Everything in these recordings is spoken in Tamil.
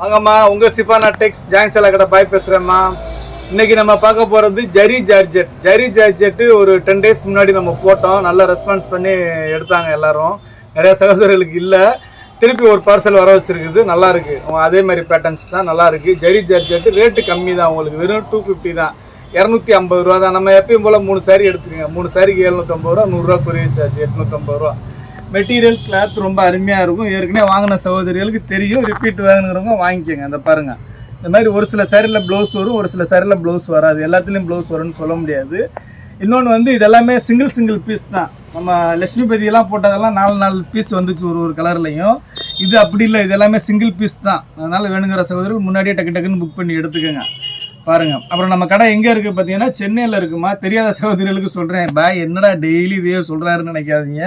வாங்கம்மா உங்கள் சிஃபானா டெக்ஸ் ஜாயின் சேலை கடை பாய் பேசுகிறேம்மா இன்னைக்கு நம்ம பார்க்க போகிறது ஜரி ஜார்ஜெட். ஜரி ஜார்ஜெட்டு ஒரு டென் டேஸ் முன்னாடி நம்ம போட்டோம். நல்ல ரெஸ்பான்ஸ் பண்ணி எடுத்தாங்க எல்லாரும். நிறைய சகோதரர்களுக்கு இல்லை. திருப்பி ஒரு பார்சல் வர வச்சுருக்குது. நல்லா இருக்கு. அதே மாதிரி பேட்டர்ன்ஸ் தான். நல்லா இருக்கு. ஜரி ஜார்ஜெட்டு ரேட்டு கம்மி தான் உங்களுக்கு. வெறும் டூ ஃபிஃப்டி தான். இரநூத்தி ஐம்பது ரூபா தான். நம்ம எப்பயும் போல மூணு சாரி எடுத்துக்கோங்க. மூணு சாரிக்கு எழுநூத்தம்பது ரூபா நூறுரூவா கொரியர் சார்ஜ் எட்நூத்தம்பது ரூபா. மெட்டீரியல் கிளாத் ரொம்ப அருமையாக இருக்கும். ஏற்கனவே வாங்கின சகோதரிகளுக்கு தெரியும். ரிப்பீட் வேணுங்கிறவங்க வாங்கிக்கோங்க. அந்த பாருங்கள் இந்த மாதிரி ஒரு சில சாரியில் ப்ளவுஸ் வரும் ஒரு சில சாரியில் ப்ளவுஸ் வராது. எல்லாத்துலேயும் ப்ளவுஸ் வரும்னு சொல்ல முடியாது. இன்னொன்று வந்து இதெல்லாமே சிங்கிள் சிங்கிள் பீஸ் தான். நம்ம லட்சுமிபதியெல்லாம் போட்டதெல்லாம் நாலு நாலு பீஸ் வந்துச்சு ஒரு ஒரு கலர்லையும் இது அப்படி இல்லை. இது எல்லாமே சிங்கிள் பீஸ் தான். அதனால் வேணுங்கிற சகோதரர்கள் முன்னாடியே டக்கு டக்குன்னு புக் பண்ணி எடுத்துக்கோங்க. பாருங்க. அப்புறம் நம்ம கடை எங்கே இருக்குது பார்த்தீங்கன்னா சென்னையில் இருக்குமா? தெரியாத சகோதரிகளுக்கு சொல்கிறேன் பாய் என்னடா டெய்லி இதே சொல்கிறாருன்னு நினைக்காதீங்க.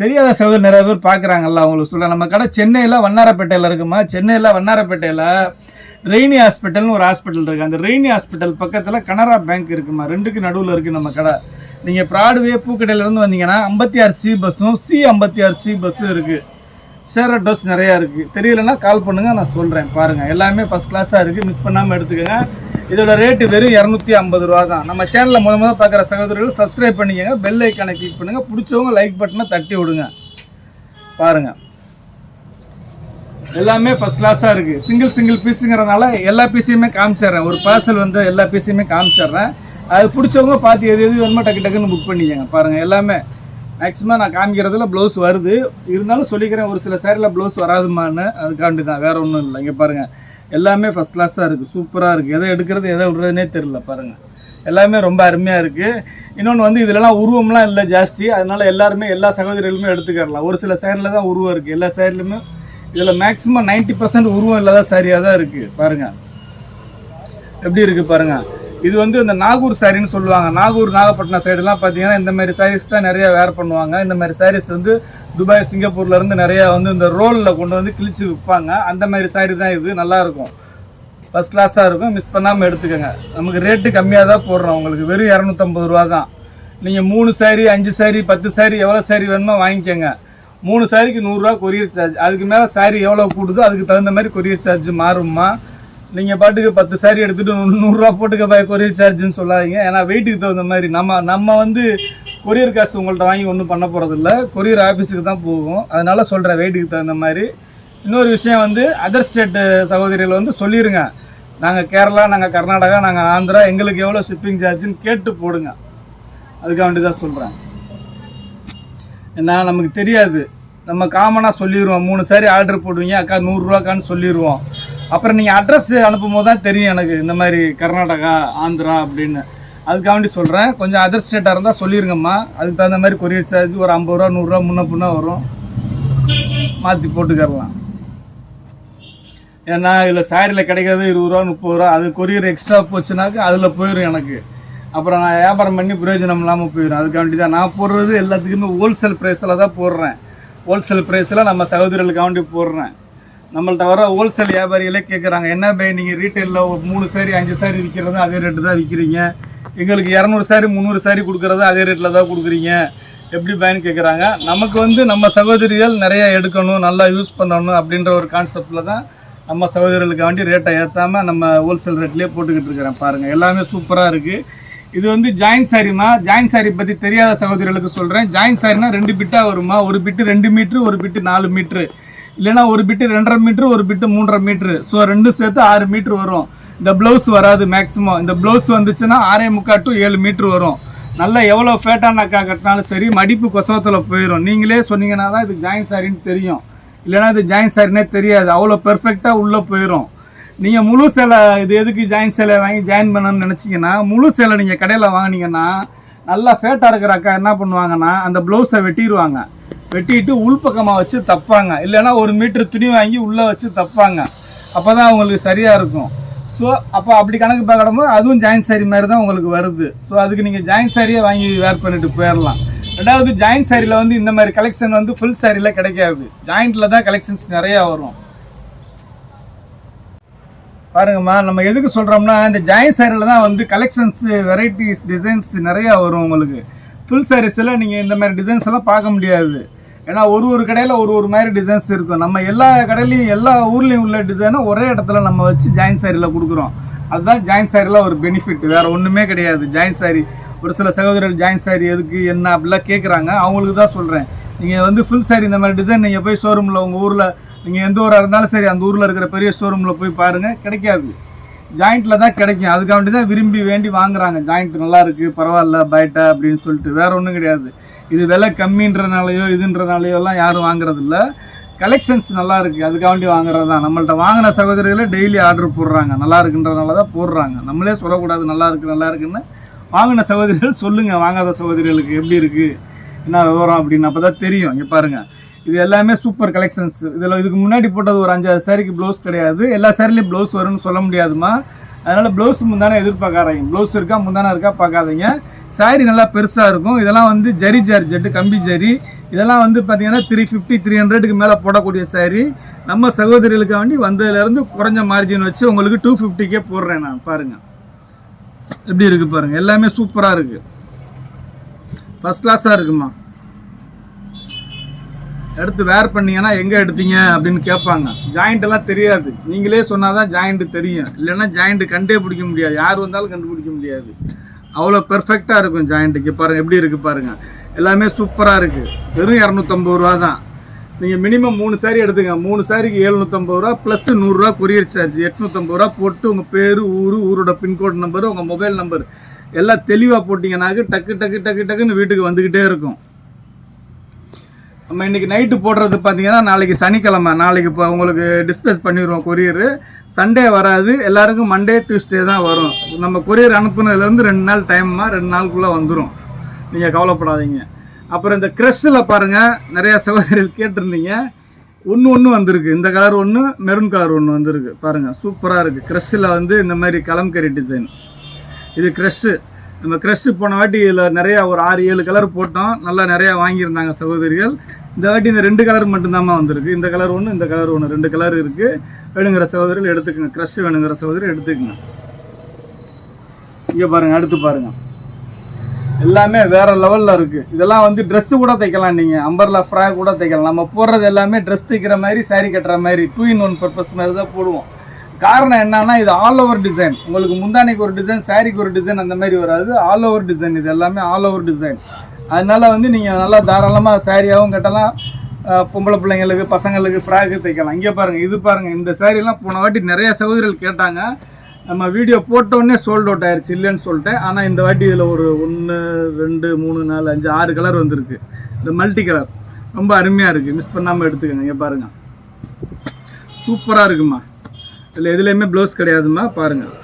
தெரியாத சகோதரர் நிறைய பேர் பார்க்குறாங்கல்ல அவங்களுக்கு சொல்ல நம்ம கடை சென்னையில் வண்ணாரப்பேட்டையில் இருக்குமா? சென்னையில் வண்ணாரப்பேட்டையில் ரெய்னி ஹாஸ்பிட்டல்னு ஒரு ஹாஸ்பிட்டல் இருக்குது அந்த ரெய்னி ஹாஸ்பிட்டல் பக்கத்தில் கனரா பேங்க் இருக்குமா? ரெண்டுக்கு நடுவில் இருக்குது நம்ம கடை. நீங்கள் ப்ராட்வே பூக்கடையிலேருந்து வந்தீங்கன்னா ஐம்பத்தி ஆறு சி பஸ்ஸும் சி ஐம்பத்தி ஆறு சி பஸ்ஸும் இருக்குது ஷேர் டோஸ் நிறையா இருக்குது தெரியலன்னா கால் பண்ணுங்கள் நான் சொல்கிறேன் பாருங்கள் எல்லாமே ஃபஸ்ட் கிளாஸாக இருக்குது மிஸ் பண்ணாமல் எடுத்துக்கோங்க. இதோட ரேட்டு வெறும் இரநூத்தி ஐம்பது ரூபா தான் நம்ம சேனலில் முத முத பார்க்குற சகோதரர்கள் சப்ஸ்கிரைப் பண்ணிக்கங்க பெல் ஐக்கானை கிளிக் பண்ணுங்கள் பிடிச்சவங்க லைக் பட்டனை தட்டி விடுங்க. பாருங்கள் எல்லாமே ஃபர்ஸ்ட் கிளாஸாக இருக்குது சிங்கிள் சிங்கிள் பீஸுங்கிறனால எல்லா பீஸையுமே காமிச்சிடுறேன். ஒரு பார்சல் வந்து எல்லா பீஸையுமே காமிச்சிடுறேன். அது பிடிச்சவங்க பார்த்து எது எது வேணுமோ டக்கு டக்குன்னு புக் பண்ணிக்கோங்க. பாருங்கள் எல்லாமே. மேக்ஸிமம் நான் காமிக்கிறதுல ப்ளவுஸ் வருது. இருந்தாலும் சொல்லிக்கிறேன் ஒரு சில சேரில் ப்ளவுஸ் வராதுமான்னு. அதுக்காண்டி தான் வேறு ஒன்றும் இல்லை. இங்கே பாருங்கள் எல்லாமே ஃபஸ்ட் கிளாஸாக இருக்குது சூப்பராக இருக்குது எதை எடுக்கிறது எதை விடுறதுனே தெரில பாருங்கள் எல்லாமே ரொம்ப அருமையாக இருக்குது இன்னொன்று வந்து இதிலலாம் உருவம்லாம் இல்லை ஜாஸ்தி. அதனால் எல்லாருமே எல்லா சகோதரிகளுமே எடுத்துக்கிறலாம். ஒரு சில சேரில் தான் உருவம் இருக்குது எல்லா சேரிலுமே இதில் மேக்ஸிமம் 90% பர்சன்ட் உருவம் இல்லாத சாரியாக தான் இருக்குது பாருங்கள் எப்படி இருக்குது பாருங்கள் இது வந்து இந்த நாகூர் சாரின்னு சொல்லுவாங்க. நாகூர் நாகப்பட்டினம் சைடுலாம் பார்த்தீங்கன்னா இந்த மாதிரி சாரீஸ் தான் நிறைய வேர் பண்ணுவாங்க. இந்த மாதிரி சாரீஸ் வந்து துபாய் சிங்கப்பூர்ல இருந்து நிறைய வந்து இந்த ரோலில் கொண்டு வந்து கிழிச்சு விற்பாங்க. அந்த மாதிரி சாரி தான் இது. நல்லா இருக்கும். ஃபஸ்ட் கிளாஸாக இருக்கும். மிஸ் பண்ணாமல் எடுத்துக்கோங்க. நமக்கு ரேட்டு கம்மியாக தான் போடுறோம். உங்களுக்கு வெறும் இரநூத்தம்பது ரூபா தான். நீங்கள் மூணு சாரி அஞ்சு சாரி பத்து சாரி எவ்வளோ சாரி வேணுமோ வாங்கிக்கோங்க. மூணு சாரிக்கு நூறுரூவா கொரியர் சார்ஜ் அதுக்கு மேலே சாரி எவ்வளோ கூடுதோ அதுக்கு தகுந்த மாதிரி கொரியர் சார்ஜ் மாறும்மா. நீங்கள் பாட்டுக்கு பத்து சாரி எடுத்துகிட்டு நூறுரூவா போட்டுக்க கொரியர் சார்ஜ்னு சொல்லாதீங்க. ஏன்னா வெயிட்டுக்கு தகுந்த மாதிரி நம்ம நம்ம வந்து கொரியர் காசு உங்கள்கிட்ட வாங்கி ஒன்றும் பண்ண போகிறதில்ல கொரியர் ஆஃபீஸுக்கு தான் போகும். அதனால் சொல்கிறேன் வெயிட்டுக்கு தகுந்த மாதிரி. இன்னொரு விஷயம் வந்து அதர் ஸ்டேட்டு சகோதரிகள் வந்து சொல்லிடுங்க நாங்கள் கேரளா நாங்கள் கர்நாடகா நாங்கள் ஆந்திரா எங்களுக்கு எவ்வளோ ஷிப்பிங் சார்ஜுன்னு கேட்டு போடுங்க. அதுக்காக வேண்டி தான் சொல்கிறேன் ஏன்னா நமக்கு தெரியாது. நம்ம காமனாக சொல்லிடுவோம் மூணு சாரி ஆர்டர் போடுவீங்க அக்கா நூறுரூவாக்கான்னு சொல்லிடுவோம் அப்புறம் நீங்கள் அட்ரஸ் அனுப்பும் போது தான் தெரியும் எனக்கு இந்த மாதிரி கர்நாடகா ஆந்திரா அப்படின்னு. அதுக்காண்டி சொல்கிறேன் கொஞ்சம் அதர் ஸ்டேட்டாக இருந்தால் சொல்லிடுங்கம்மா அதுக்கு தகுந்த மாதிரி கொரியர் சார்ஜ் ஒரு ஐம்பது ரூபா நூறுரூவா முன்ன பின்னா வரும். மாற்றி போட்டுக்கரலாம் ஏன்னா இதில் சாரியில் கிடைக்கிறது இருபது ரூபா முப்பது ரூபா. அது கொரியர் எக்ஸ்ட்ரா போச்சுனாக்கா அதில் போயிடும் எனக்கு. அப்புறம் நான் வியாபாரம் பண்ணி பிரயோஜனம் இல்லாமல் போயிடும் அதுக்காண்டி தான் நான் போடுறது எல்லாத்துக்குமே ஹோல்சேல் ப்ரைஸில் தான் போடுறேன். ஹோல்சேல் ப்ரைஸில் நம்ம சகோதரர்களுக்காண்டி போடுறேன். நம்மள்ட்ட வர ஹோல்சேல் வியாபாரிகளே கேட்குறாங்க என்ன பை நீங்கள் ரீட்டைலில் மூணு சாரி அஞ்சு சாரி விற்கிறது அதே ரேட்டு தான் விற்கிறீங்க எங்களுக்கு இரநூறு சாரி முந்நூறு சாரி கொடுக்குறது அதே ரேட்டில் தான் கொடுக்குறீங்க? எப்படி பயன்னு கேட்குறாங்க நமக்கு வந்து நம்ம சகோதரிகள் நிறையா எடுக்கணும் நல்லா யூஸ் பண்ணணும் அப்படின்ற ஒரு கான்செப்டில் தான் நம்ம சகோதரர்களுக்கு வேண்டி ரேட்டை ஏற்றாமல் நம்ம ஹோல்சேல் ரேட்லேயே போட்டுக்கிட்டு இருக்கிறேன். பாருங்கள் எல்லாமே சூப்பராக இருக்குது இது வந்து ஜாயின் சாரிமா ஜாயின் சாரி பற்றி தெரியாத சகோதரிகளுக்கு சொல்கிறேன் ஜாயின் சாரினா ரெண்டு பிட்டாக வருமா? ஒரு பிட்டு ரெண்டு மீட்ரு ஒரு பிட்டு நாலு மீட்ரு இல்லைன்னா ஒரு பிட்டு ரெண்டரை மீட்ரு ஒரு பிட்டு மூன்றரை மீட்ரு ஸோ ரெண்டும் சேர்த்து ஆறு மீட்ரு வரும். இந்த ப்ளவுஸ் வராது மேக்ஸிமம் இந்த ப்ளவுஸ் வந்துச்சுன்னா ஆறே முக்கால் டு ஏழு மீட்ரு வரும். நல்லா எவ்வளோ ஃபேட்டான அக்கா கட்டினாலும் சரி மடிப்பு கொசவத்தில் போயிடும் நீங்களே சொன்னீங்கன்னா தான் இது ஜாயின் சாரின்னு தெரியும். இல்லைன்னா இது ஜாயின் சாரினே தெரியாது. அவ்வளோ பெர்ஃபெக்டாக உள்ளே போயிடும் நீங்கள் முழு சேலை இது எதுக்கு ஜாயின் சேலை வாங்கி ஜாயின் பண்ணணும்னு நினச்சிங்கன்னா முழு சேலை நீங்கள் கடையில் வாங்குனீங்கன்னா நல்லா ஃபேட்டாக இருக்கிற அக்கா என்ன பண்ணுவாங்கன்னா அந்த ப்ளவுஸை வெட்டிடுவாங்க வெட்டிட்டு உள்பக்கமாக வச்சு தப்பாங்க. இல்லைன்னா ஒரு மீட்டர் துணி வாங்கி உள்ளே வச்சு தப்பாங்க. அப்போ தான் அவங்களுக்கு சரியாக இருக்கும். ஸோ அப்போ அப்படி கணக்கு பார்க்கணும்போது அதுவும் ஜாயின் சாரி மாதிரி தான் உங்களுக்கு வருது. ஸோ அதுக்கு நீங்கள் ஜாயின் சாரியே வாங்கி வேர் பண்ணிட்டு போயிடலாம் ரெண்டாவது ஜாயின் சாரியில் வந்து இந்த மாதிரி கலெக்ஷன் வந்து ஃபுல் சாரியில் கிடைக்காது. ஜாயிண்ட்டில் தான் கலெக்ஷன்ஸ் நிறையா வரும். பாருங்கம்மா நம்ம எதுக்கு சொல்கிறோம்னா இந்த ஜாயின் சாரியில் தான் வந்து கலெக்ஷன்ஸ் வெரைட்டிஸ் டிசைன்ஸ் நிறையா வரும் உங்களுக்கு. ஃபுல் சாரீஸில் நீங்கள் இந்த மாதிரி டிசைன்ஸ் எல்லாம் பார்க்க முடியாது. ஏன்னா ஒரு ஒரு கடையில் ஒரு ஒரு மாதிரி டிசைன்ஸ் இருக்கும். நம்ம எல்லா கடையிலையும் எல்லா ஊர்லேயும் உள்ள டிசைனை ஒரே இடத்துல நம்ம வச்சு ஜாயின் சாரியில் கொடுக்குறோம். அதுதான் ஜாயின் சாரியில் ஒரு பெனிஃபிட் வேறு ஒன்றுமே கிடையாது. ஜாயின் சாரி ஒரு சில சகோதரர்கள் ஜாயின் சாரி எதுக்கு என்ன அப்படிலாம் கேட்குறாங்க அவங்களுக்கு தான் சொல்கிறேன் நீங்கள் வந்து ஃபுல் சாரி இந்த மாதிரி டிசைன் நீங்கள் போய் ஷோரூமில் உங்கள் ஊரில் நீங்கள் எந்த ஊராக இருந்தாலும் சரி அந்த ஊரில் இருக்கிற பெரிய ஷோரூமில் போய் பாருங்கள் கிடைக்காது. ஜாயிண்ட்டில் தான் கிடைக்கும். அதுக்காண்டி தான் விரும்பி வேண்டி வாங்குறாங்க. ஜாயிண்ட் நல்லா இருக்குது பரவாயில்ல பைட்டா அப்படின்னு சொல்லிட்டு. வேறு ஒன்றும் கிடையாது. இது விலை கம்மின்றனாலையோ இதுன்றனாலையோ எல்லாம் யாரும் வாங்குறதில்ல. கலெக்ஷன்ஸ் நல்லா இருக்குது அதுக்காண்டி வாங்குறது தான். நம்மள்ட்ட வாங்கின சகோதரிகளே டெய்லி ஆர்டர் போடுறாங்க. நல்லா இருக்குன்றதுனால தான் போடுறாங்க. நம்மளே சொல்லக்கூடாது நல்லா இருக்கு நல்லா இருக்குன்னு. வாங்கின சகோதரிகள் சொல்லுங்கள் வாங்காத சகோதரிகளுக்கு எப்படி இருக்குது என்ன விவரம் அப்படின்னு அப்போ தான் தெரியும். இங்கே பாருங்கள் இது எல்லாமே சூப்பர் கலெக்ஷன்ஸ் இதில் இதுக்கு முன்னாடி போட்டது ஒரு அஞ்சாறு சாரிக்கு ப்ளவுஸ் கிடையாது. எல்லா சாரிலையும் ப்ளவுஸ் வரும்னு சொல்ல முடியாதுமா அதனால் ப்ளவுஸ் முந்தானே எதிர்பார்க்காதீங்க. ப்ளவுஸ் இருக்கா முந்தானா இருக்கா பார்க்காதீங்க. சாரி நல்லா பெருசாக இருக்கும். இதெல்லாம் வந்து ஜரி ஜார்ஜெட்டு கம்பி ஜரி. இதெல்லாம் வந்து பார்த்தீங்கன்னா த்ரீ ஃபிஃப்டி த்ரீ ஹண்ட்ரடுக்கு மேலே போடக்கூடிய சாரி நம்ம சகோதரிகளுக்கு வேண்டி வந்ததுலேருந்து குறைஞ்ச மார்ஜின் வச்சு உங்களுக்கு டூ ஃபிஃப்டிக்கே போடுறேன் நான். பாருங்கள் எப்படி இருக்குது பாருங்கள் எல்லாமே சூப்பராக இருக்குது ஃபஸ்ட் கிளாஸாக இருக்குமா? எடுத்து வேர் பண்ணீங்கன்னா எங்கே எடுத்தீங்க அப்படின்னு கேட்பாங்க. ஜாயிண்ட் எல்லாம் தெரியாது. நீங்களே சொன்னால் தான் ஜாயிண்ட் தெரியும். இல்லைன்னா ஜாயிண்ட் கண்டே பிடிக்க முடியாது. யார் வந்தாலும் கண்டுபிடிக்க முடியாது. அவ்வளோ பெர்ஃபெக்டாக இருக்கும் ஜாயிண்ட்டுக்கு பாருங்கள் எப்படி இருக்குது பாருங்கள் எல்லாமே சூப்பராக இருக்குது வெறும் இரநூத்தம்பது ரூபா தான். நீங்கள் மினிமம் மூணு சாரி எடுத்துங்க மூணு சாரிக்கு எழுநூற்றம்பது ரூபா ப்ளஸ் நூறுரூவா கொரியர் சார்ஜ் எட்நூற்றம்பது ரூபா போட்டு உங்கள் பேர் ஊர் ஊரோட பின்கோட் நம்பர் உங்கள் மொபைல் நம்பர் எல்லாம் தெளிவாக போட்டிங்கன்னாக்கு டக்கு டக்கு டக்கு டக்குன்னு வீட்டுக்கு வந்துக்கிட்டே இருக்கும். நம்ம இன்றைக்கி நைட்டு போடுறது பார்த்தீங்கன்னா நாளைக்கு சனிக்கிழமை. நாளைக்கு இப்போ உங்களுக்கு டிஸ்பேஸ் பண்ணிடுவோம் கொரியரு சண்டே வராது. எல்லாருக்கும் மண்டே டியூஸ்டே தான் வரும். நம்ம கொரியர் அனுப்புனதுலேருந்து ரெண்டு நாள் டைம்மா ரெண்டு நாளுக்குள்ளே வந்துடும் நீங்கள் கவலைப்படாதீங்க. அப்புறம் இந்த க்ரெஷ்ஷில் பாருங்கள் நிறையா சகோதரிகள் கேட்டிருந்தீங்க. ஒன்று ஒன்று வந்திருக்கு. இந்த கலர் ஒன்று மெரூன் கலர் ஒன்று வந்திருக்கு. பாருங்கள் சூப்பராக இருக்குது க்ரெஷ்ஷில் வந்து இந்த மாதிரி கலம்கரி டிசைன் இது க்ரெஷ்ஷு நம்ம க்ரெஷ்ஷு போன வாட்டி இதில் நிறையா ஒரு ஆறு ஏழு கலர் போட்டோம். நல்லா நிறையா வாங்கியிருந்தாங்க சகோதரிகள். இந்த வாட்டி இந்த ரெண்டு கலர் மட்டும்தாம்மா வந்திருக்கு. இந்த கலர் ஒன்று இந்த கலர் ஒன்று ரெண்டு கலர் இருக்குது வேணுங்கிற சகோதரிகள் எடுத்துக்கங்க. க்ரெஷ் வேணுங்கிற சகோதரி எடுத்துக்கங்க. இங்கே பாருங்கள் அடுத்து பாருங்கள் எல்லாமே வேற லெவலில் இருக்குது இதெல்லாம் வந்து ட்ரெஸ்ஸு கூட தைக்கலாம் நீங்கள் அம்பர்லா ஃப்ராக் கூட தைக்கலாம். நம்ம போடுறது எல்லாமே ட்ரெஸ் தைக்கிற மாதிரி saree கட்டுற மாதிரி டூ இன் ஒன் பர்பஸ் மாதிரி தான் போடுவோம். காரணம் என்னன்னா இது ஆல் ஓவர் டிசைன் உங்களுக்கு முந்தானைக்கு ஒரு டிசைன் சாரிக்கு ஒரு டிசைன் அந்த மாதிரி வராது. ஆல் ஓவர் டிசைன் இது எல்லாமே ஆல் ஓவர் டிசைன் அதனால வந்து நீங்கள் நல்லா தாராளமாக சாரியாகவும் கட்டலாம். பொம்பளை பிள்ளைங்களுக்கு பசங்களுக்கு ஃப்ராக்கு தைக்கலாம். இங்கே பாருங்கள் இது பாருங்கள் இந்த சாரீலாம் போன வாட்டி நிறைய சகோதரிகள் கேட்டாங்க. நம்ம வீடியோ போட்டோடனே சோல்ட் அவுட் ஆயிடுச்சு இல்லைன்னு சொல்லிட்டேன். ஆனால் இந்த வாட்டி இதில் ஒரு ஒன்று ரெண்டு மூணு நாலு அஞ்சு ஆறு கலர் வந்திருக்கு. இந்த மல்டி கலர் ரொம்ப அருமையாக இருக்குது மிஸ் பண்ணாமல் எடுத்துக்கோங்க இங்கே பாருங்கள் சூப்பராக இருக்குமா? இதில் எதுலேயுமே ப்ளவுஸ் கிடையாதுமா பாருங்கள்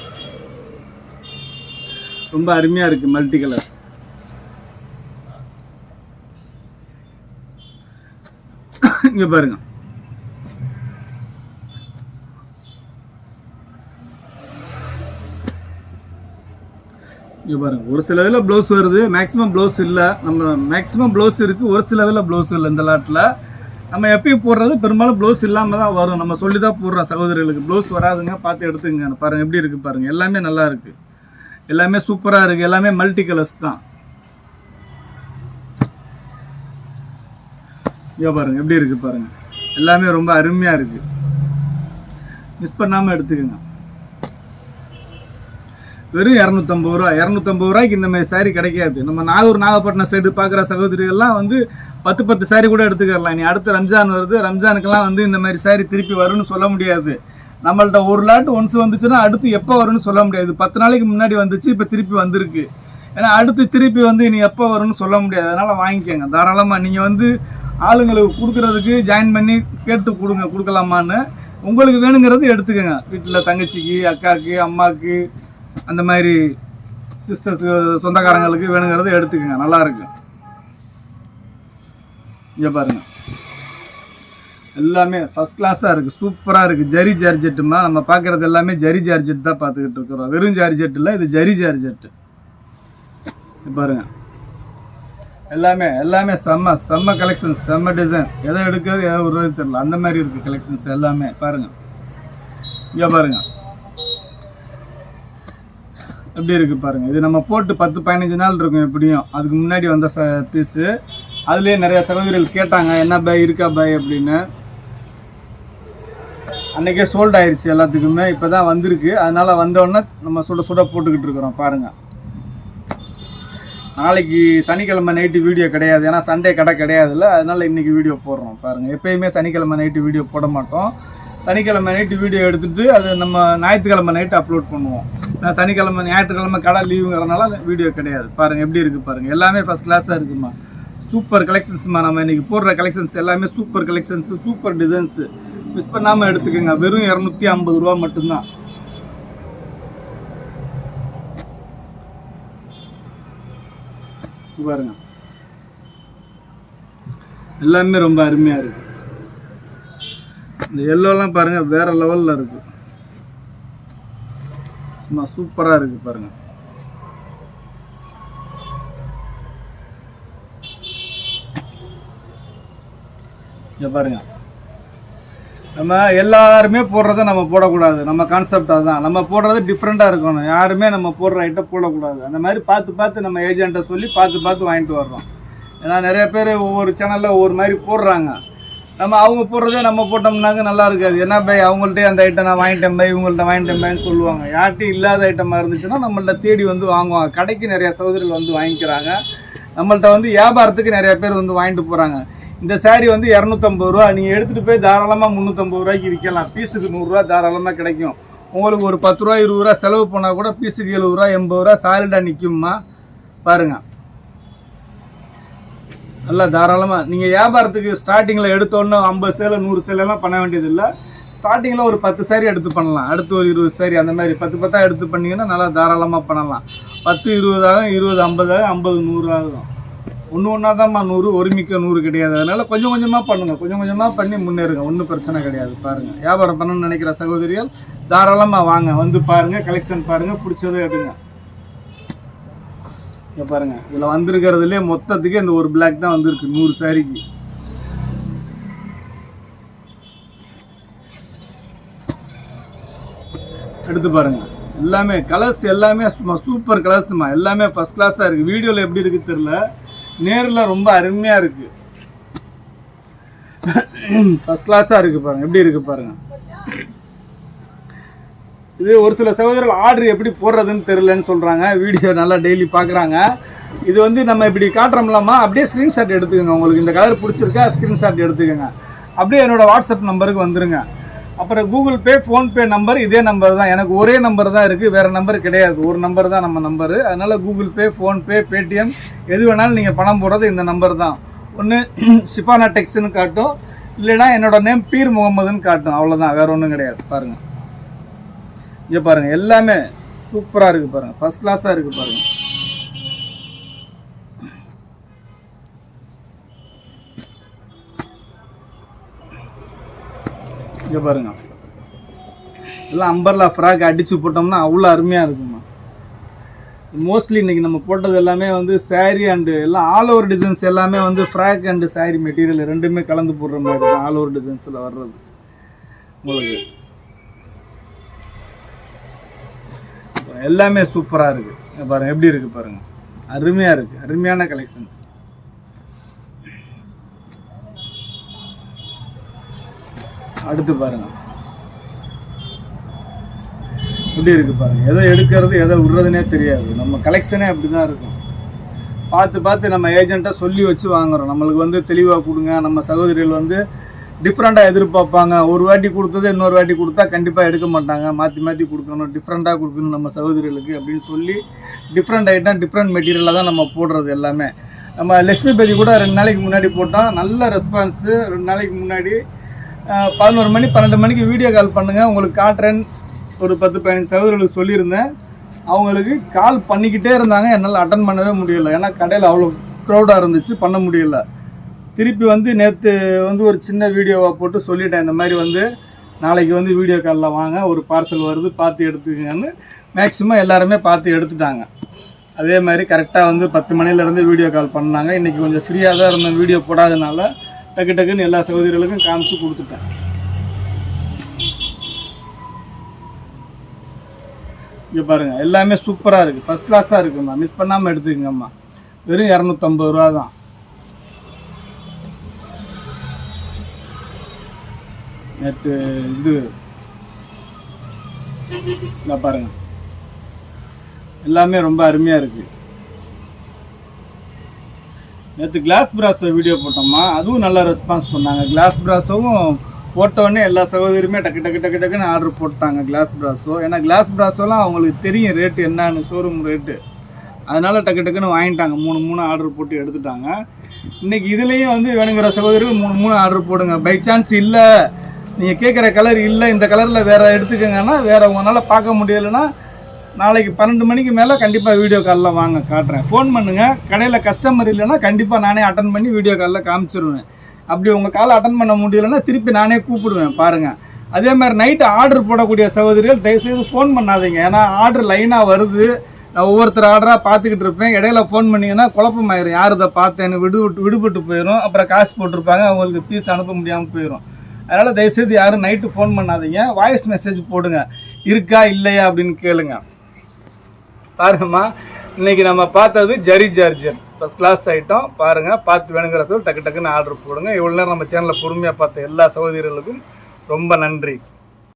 ரொம்ப அருமையாக இருக்குது மல்டி கலர்ஸ் இங்கே பாருங்க. இங்கே பாருங்க. ஒரு சில இதில் ப்ளவுஸ் வருது மேக்ஸிமம் ப்ளவுஸ் இல்லை. நம்ம மேக்ஸிமம் ப்ளவுஸ் இருக்குது ஒரு சில இதில் ப்ளவுஸ் இல்லை இந்த லாட்டில் நம்ம எப்பயும் போடுறது பெரும்பாலும் ப்ளவுஸ் இல்லாமல் தான் வரும். நம்ம சொல்லி தான் போடுறோம் சகோதரிகளுக்கு. ப்ளவுஸ் வராதுங்க பார்த்து எடுத்துங்க பாருங்கள் எப்படி இருக்குது பாருங்கள் எல்லாமே நல்லா இருக்குது எல்லாமே சூப்பராக இருக்குது எல்லாமே மல்டி கலர்ஸ் தான். இங்கே பாருங்கள் எப்படி இருக்குது பாருங்கள் எல்லாமே ரொம்ப அருமையாக இருக்குது மிஸ் பண்ணாமல் எடுத்துக்கோங்க. வெறும் இரநூத்தம்பது ரூபா இரநூத்தம்பது ரூபாய்க்கு இந்த மாதிரி saree கிடைக்காது. நம்ம நாகூர் நாகப்பட்டினம் சைடு பார்க்குற சகோதரிகள்லாம் வந்து பத்து பத்து saree கூட எடுத்துக்கலாம் நீ அடுத்து ரம்ஜான் வருது. ரம்ஜானுக்கெல்லாம் வந்து இந்த மாதிரி saree திருப்பி வரும்னு சொல்ல முடியாது. நம்மள்ட்ட ஒரு லாட் ஒன்ஸ் வந்துச்சுன்னா அடுத்து எப்போ வரும்னு சொல்ல முடியாது. பத்து நாளைக்கு முன்னாடி வந்துச்சு இப்போ திருப்பி வந்திருக்கு. ஏன்னா அடுத்து திருப்பி வந்து இனி எப்போ வரும்னு சொல்ல முடியாது. அதனால் வாங்கிக்கோங்க. தாராளமாக நீங்கள் வந்து ஆளுங்களுக்கு கொடுக்குறதுக்கு ஜாயின் பண்ணி கேட்டு கொடுங்க. கொடுக்கலாமான்னு. உங்களுக்கு வேணுங்கிறது எடுத்துக்கோங்க. வீட்டில் தங்கச்சிக்கு அக்காவுக்கு அம்மாவுக்கு அந்த மாதிரி சிஸ்டர்ஸ் சொந்தக்காரங்களுக்கு வேணுங்கிறத எடுத்துக்கோங்க. நல்லா இருக்கும் இங்கே பாருங்க. எல்லாமே ஃபஸ்ட் கிளாஸாக இருக்குது சூப்பராக இருக்குது ஜரி ஜார்ஜெட்டுமா நம்ம பார்க்குறது எல்லாமே ஜரி ஜார்ஜெட் தான் பார்த்துக்கிட்டு இருக்கிறோம். வெறும் ஜார்ஜெட் இல்லை இது ஜரி ஜார்ஜெட்டு. பாருங்க. எல்லாமே எல்லாமே செம்ம செம்ம கலெக்ஷன்ஸ் செம்ம டிசைன் எதை எடுக்கிறது எதை விடுறது தெரியல. அந்த மாதிரி இருக்குது கலெக்ஷன்ஸ் எல்லாமே. பாருங்கள் இங்கே பாருங்க. எப்படி இருக்குது பாருங்கள் இது நம்ம போட்டு பத்து பதினஞ்சு நாள் இருக்கும் எப்படியும். அதுக்கு முன்னாடி வந்த ச பீஸு அதுலேயே நிறையா சகோதரிகள் கேட்டாங்க என்ன பாய் இருக்கா பாய் அப்படின்னு. அன்றைக்கே சோல்ட் ஆயிடுச்சு எல்லாத்துக்குமே. இப்போ தான் வந்திருக்கு. அதனால் வந்தோடனே நம்ம சுட சுட போட்டுக்கிட்டு இருக்கிறோம். பாருங்கள் நாளைக்கு சனிக்கிழமை நைட்டு வீடியோ கிடையாது. ஏன்னா சண்டே கடை கிடையாதுல்ல. அதனால் இன்னைக்கு வீடியோ போடுறோம். பாருங்கள் எப்பயுமே சனிக்கிழமை நைட்டு வீடியோ போட மாட்டோம். சனிக்கிழமை நைட்டு வீடியோ எடுத்துகிட்டு அது நம்ம ஞாயிற்றுக்கிழமை நைட்டு அப்லோட் பண்ணுவோம். சனிக்கிழமை ஞாயிற்றுக்கிழமை கடை லீவுங்கிறதுனால வீடியோ கிடையாது. பாருங்கள் எப்படி இருக்குது பாருங்கள் எல்லாமே ஃபஸ்ட் கிளாஸாக இருக்குமா? சூப்பர் கலெக்ஷன்ஸ்மா நம்ம இன்றைக்கி போடுற கலெக்ஷன்ஸ் எல்லாமே super collections super designs miss பண்ணாமல் எடுத்துக்கோங்க. வெறும் இரநூத்தி ஐம்பது ரூபா மட்டும்தான். பாருங்க. எல்லாமே ரொம்ப அருமையாக இருக்குது இந்த எல்லோலாம் பாருங்கள் வேறு லெவலில் இருக்குது சும்மா சூப்பராக இருக்குது பாருங்கள் இங்க பாருங்கள் நம்ம எல்லாருமே போடுறத நம்ம போடக்கூடாது. நம்ம கான்செப்ட் அதுதான் நம்ம போடுறது டிஃப்ரெண்ட்டாக இருக்கணும். யாருமே நம்ம போடுற ஐட்டம் போடக்கூடாது. அந்த மாதிரி பார்த்து பார்த்து நம்ம ஏஜென்ட்டை சொல்லி பார்த்து பார்த்து வாங்கிட்டு வர்றோம். ஏன்னா நிறைய பேர் ஒவ்வொரு சேனலில் ஒவ்வொரு மாதிரி போடுறாங்க. நம்ம அவங்க போடுறதே நம்ம போட்டோம்னாக்க நல்லா இருக்காது. என்ன பை அவங்கள்ட்டே அந்த ஐட்டம் நான் வாங்கிட்டேன் பை இவங்கள்ட்ட வாங்கிட்டேன் பைன்னு சொல்லுவாங்க. யார்ட்டையும் இல்லாத ஐட்டமாக இருந்துச்சுன்னா நம்மள்ட்ட தேடி வந்து வாங்குவாங்க. கடைக்கு நிறையா சகோதரிகள் வந்து வாங்கிக்கிறாங்க. நம்மள்ட்ட வந்து வியாபாரத்துக்கு நிறைய பேர் வந்து வாங்கிட்டு போகிறாங்க இந்த சாரீ வந்து இரநூத்தம்பது ரூபா. நீங்கள் எடுத்துகிட்டு போய் தாராளமாக முந்நூற்றம்பது ரூபாய்க்கு விற்கலாம். பீஸுக்கு நூறுரூவா தாராளமாக கிடைக்கும். உங்களுக்கு ஒரு பத்து ரூபா இருபது ரூபா செலவு பண்ணால் கூட பீஸுக்கு எழுபது ரூபா எண்பது ரூபா சாலிடாக நிற்கும்மா பாருங்கள் நல்லா தாராளமாக நீங்கள் வியாபாரத்துக்கு ஸ்டார்டிங்கில் எடுத்தோன்னே ஐம்பது சேலை நூறு சேலைலாம் பண்ண வேண்டியதில்லை. ஸ்டார்டிங்கில் ஒரு பத்து சேரீ எடுத்து பண்ணலாம். அடுத்து ஒரு இருபது saree அந்த மாதிரி பத்து பத்தாக எடுத்து பண்ணிங்கன்னா நல்லா தாராளமாக பண்ணலாம். பத்து இருபதாகும் இருபது ஐம்பதாகும் ஐம்பது நூறு ஆகும். ஒன்று ஒன்றா தான்மா நூறு ஒருமிக்க நூறு கிடையாது. அதனால் கொஞ்சம் கொஞ்சமாக பண்ணுங்கள் கொஞ்சம் கொஞ்சமாக பண்ணி முன்னேறுங்க. ஒன்றும் பிரச்சனை கிடையாது. பாருங்கள் வியாபாரம் பண்ணணும்னு நினைக்கிற சகோதரிகள் தாராளமாக வாங்க. வந்து பாருங்கள் கலெக்ஷன் பாருங்கள் பிடிச்சதை எடுங்க. இங்கே பாருங்கள் இதில் வந்திருக்கிறதுலே மொத்தத்துக்கு இந்த ஒரு பிளாக் தான் வந்திருக்கு நூறு சாரிக்கு எடுத்து பாருங்க. எல்லாமே கலர்ஸ் எல்லாமே சும்மா சூப்பர் கலர்ஸ்மா எல்லாமே ஃபஸ்ட் கிளாஸாக இருக்குது வீடியோவில் எப்படி இருக்குது தெரில நேரில் ரொம்ப அருமையாக இருக்குது ஃபஸ்ட் கிளாஸாக இருக்குது பாருங்கள் எப்படி இருக்குது பாருங்கள் இது ஒரு சில சகோதரர்கள் ஆர்டர் எப்படி போடுறதுன்னு தெரிலன்னு சொல்கிறாங்க வீடியோ நல்லா டெய்லி பார்க்குறாங்க. இது வந்து நம்ம இப்படி காட்டுறோம்லாமா? அப்படியே ஸ்க்ரீன்ஷாட் எடுத்துக்கோங்க. உங்களுக்கு இந்த கலர் பிடிச்சிருக்கா ஸ்க்ரீன்ஷாட் எடுத்துக்கோங்க. அப்படியே என்னோட வாட்ஸ்அப் நம்பருக்கு வந்துடுங்க அப்புறம் கூகுள் பே ஃபோன்பே நம்பர் இதே நம்பர் தான். எனக்கு ஒரே நம்பர் தான் இருக்குது வேறு நம்பர் கிடையாது. ஒரு நம்பர் தான் நம்ம நம்பரு அதனால் கூகுள் பே ஃபோன்பே பேடிஎம் எது வேணாலும் நீங்கள் பணம் போடுறது இந்த நம்பர் தான். ஒன்று ஷிஃபானா டெக்ஸ்ன்னு காட்டும். இல்லைன்னா என்னோட நேம் பீர் முகமதுன்னு காட்டும். அவ்வளோதான் வேறு ஒன்றும் கிடையாது. பாருங்கள் இங்கே பாருங்கள் எல்லாமே சூப்பராக இருக்குது பாருங்கள் ஃபஸ்ட் கிளாஸாக இருக்குது பாருங்கள் இங்கே பாருங்க. எல்லாம் அம்பர்லா ஃப்ராக் அடித்து போட்டோம்னா அவ்வளோ அருமையாக இருக்குமா மோஸ்ட்லி இன்னைக்கு நம்ம போட்டது எல்லாமே வந்து சாரீ அண்டு எல்லாம் ஆல் ஓவர் டிசைன்ஸ் எல்லாமே வந்து ஃப்ராக் அண்டு சாரீ மெட்டீரியல் ரெண்டுமே கலந்து போடுற மாதிரி தான் ஆல் ஓவர் டிசைன்ஸில் வர்றது. உங்களுக்கு எல்லாமே சூப்பராக இருக்குது பாருங்கள் எப்படி இருக்குது பாருங்க. அருமையாக இருக்குது அருமையான கலெக்ஷன்ஸ் அடுத்து பாருங்க. எப்படி இருக்கு பாருங்கள் எதை எடுக்கிறது எதை விடுறதுனே தெரியாது. நம்ம கலெக்ஷனே அப்படி தான் இருக்கும். பார்த்து பார்த்து நம்ம ஏஜென்ட்டாக சொல்லி வச்சு வாங்குறோம். நம்மளுக்கு வந்து தெளிவாக கொடுங்க. நம்ம சகோதரிகள் வந்து டிஃப்ரெண்ட்டாக எதிர்பார்ப்பாங்க. ஒரு வாட்டி கொடுத்தது இன்னொரு வாட்டி கொடுத்தா கண்டிப்பாக எடுக்க மாட்டாங்க. மாற்றி மாற்றி கொடுக்கணும். டிஃப்ரெண்ட்டாக கொடுக்கணும் நம்ம சகோதரிகளுக்கு அப்படின்னு சொல்லி டிஃப்ரெண்ட் ஐட்டம் டிஃப்ரெண்ட் மெட்டீரியலாக தான் நம்ம போடுறது எல்லாமே. நம்ம லக்ஷ்மி பேதி கூட ரெண்டு நாளைக்கு முன்னாடி போட்டோம் நல்ல ரெஸ்பான்ஸு ரெண்டு நாளைக்கு முன்னாடி பதினோரு மணி பன்னெண்டு மணிக்கு வீடியோ கால் பண்ணுங்கள் உங்களுக்கு காட்டுறேன் ஒரு பத்து பதினஞ்சு சகோதரர்களுக்கு சொல்லியிருந்தேன். அவங்களுக்கு கால் பண்ணிக்கிட்டே இருந்தாங்க. என்னால் அட்டன் பண்ணவே முடியலை. ஏன்னா கடையில் அவ்வளோ க்ரௌடாக இருந்துச்சு. பண்ண முடியல. திருப்பி வந்து நேற்று வந்து ஒரு சின்ன வீடியோவை போட்டு சொல்லிட்டேன். இந்த மாதிரி வந்து நாளைக்கு வந்து வீடியோ காலில் வாங்க ஒரு பார்சல் வருது பார்த்து எடுத்துக்கங்கன்னு மேக்ஸிமம் எல்லாருமே பார்த்து எடுத்துட்டாங்க. அதே மாதிரி கரெக்டாக வந்து பத்து மணிலேருந்து வீடியோ கால் பண்ணாங்க. இன்றைக்கி கொஞ்சம் ஃப்ரீயாக தான் இருந்தேன் வீடியோ போடாதனால டக்கு டக்குன்னு எல்லா சகோதரிகளுக்கும் காமிச்சு கொடுத்துட்டேன். இங்கே பாருங்கள் எல்லாமே சூப்பராக இருக்குது ஃபஸ்ட் கிளாஸாக இருக்கும்மா. மிஸ் பண்ணாமல் எடுத்துக்கங்கம்மா. வெறும் இரநூத்தம்பது ரூபா தான். நேற்று இது இந்த பாருங்க. எல்லாமே ரொம்ப அருமையாக இருக்குது நேற்று கிளாஸ் பிராஸோ வீடியோ போட்டோமா அதுவும் நல்லா ரெஸ்பான்ஸ் பண்ணாங்க. கிளாஸ் பிராஸோவும் போட்டோடனே எல்லா சகோதரியுமே டக்கு டக்கு டக்கு டக்குன்னு ஆர்டர் போட்டாங்க கிளாஸ் பிராஸோ ஏன்னா கிளாஸ் பிராஸோலாம் அவங்களுக்கு தெரியும் ரேட்டு என்னன்னு ஷோரூம் ரேட்டு அதனால் டக்கு டக்குன்னு வாங்கிட்டாங்க. மூணு மூணு ஆர்டர் போட்டு எடுத்துட்டாங்க. இன்னைக்கு இதுலேயும் வந்து வேணுங்கிற சகோதரிகள் மூணு மூணு ஆர்டர் போடுங்க. பை சான்ஸ் இல்லை. நீங்கள் கேட்குற கலர் இல்லை இந்த கலரில் வேறு எடுத்துக்கங்கன்னா வேறு உங்களால் பார்க்க முடியலைன்னா நாளைக்கு பன்னெண்டு மணிக்கு மேலே கண்டிப்பாக வீடியோ காலில் வாங்க காட்டுறேன். ஃபோன் பண்ணுங்கள் கடையில் கஸ்டமர் இல்லைன்னா கண்டிப்பாக நானே அட்டன் பண்ணி வீடியோ காலில் காமிச்சிருவேன். அப்படி உங்கள் காலை அட்டன் பண்ண முடியலைன்னா திருப்பி நானே கூப்பிடுவேன் பாருங்கள் அதே மாதிரி நைட்டு ஆர்டர் போடக்கூடிய சகோதரிகள் தயவுசெய்து ஃபோன் பண்ணாதீங்க. ஏன்னா ஆர்டர் லைனாக வருது. நான் ஒவ்வொருத்தர் ஆர்டராக பார்த்துக்கிட்டு இருப்பேன். இடையில ஃபோன் பண்ணிங்கன்னா குழப்பமாயிரும். யார் இதை பார்த்தேன்னு விடுபட்டு விடுபட்டு போயிடும் அப்புறம் காசு போட்டிருப்பாங்க. அவங்களுக்கு பீஸ் அனுப்ப முடியாமல் போயிடும் அதனால் தயவுசெய்து யாரும் நைட்டு ஃபோன் பண்ணாதீங்க. வாய்ஸ் மெசேஜ் போடுங்க. இருக்கா இல்லையா அப்படின்னு கேளுங்க. பாருங்கம்மா. இன்றைக்கி நம்ம பார்த்தது ஜரி ஜார்ஜர் ஃபஸ்ட் கிளாஸ் ஐட்டம் பாருங்கள் பார்த்து வேணுங்கிற சொல் டக்கு டக்குன்னு ஆர்டர் போடுங்க. இவ்வளோ நேரம் நம்ம சேனலில் பொறுமையாக பார்த்த எல்லா சகோதரிகளுக்கும் ரொம்ப நன்றி.